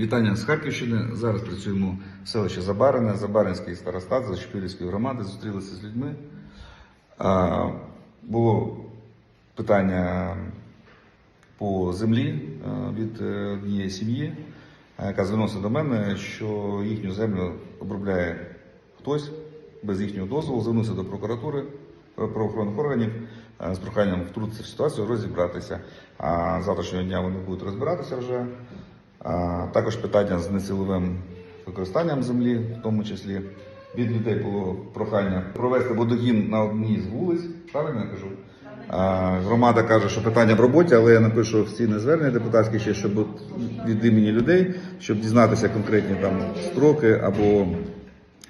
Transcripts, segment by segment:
Вітання з Харківщини. Зараз працюємо в селищі Забарине, Забаринський старостат, Зашпілівської громади. Зустрілися з людьми. Було питання по землі від однієї сім'ї, яка звернулася до мене, що їхню землю обробляє хтось без їхнього дозволу. Звернувся до прокуратури е, правоохоронних органів е, з проханням втрутитися в ситуацію, розібратися. А завтрашнього дня вони будуть розбиратися вже. Також питання з несиловим використанням землі, в тому числі від людей було прохання провести водогін на одній з вулиць. Правильно я кажу? Громада каже, що питання в роботі, але я напишу офіційне звернення депутатське ще, щоб від імені людей, щоб дізнатися конкретні там строки або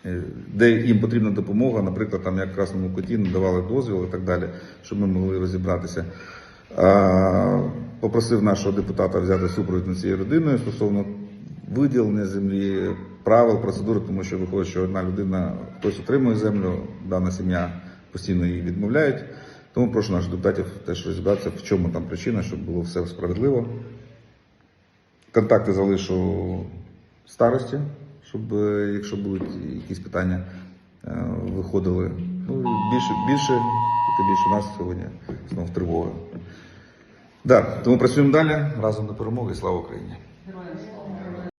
е, де їм потрібна допомога, наприклад, там як красному коті надавали дозвіл і так далі, щоб ми могли розібратися. Попросив нашого депутата взяти супровід над цією родиною стосовно виділення землі, правил, процедури, тому що виходить, що одна людина хтось отримує землю, дана сім'я постійно її відмовляють. Тому прошу наших депутатів теж розібратися, в чому там причина, щоб було все справедливо. Контакти залишу старості, щоб е, якщо будуть якісь питання, е, виходили. Ну більше, більше, більше нас сьогодні знов тривога. Да, тому працюємо далі разом до перемоги. Слава Україні! Героям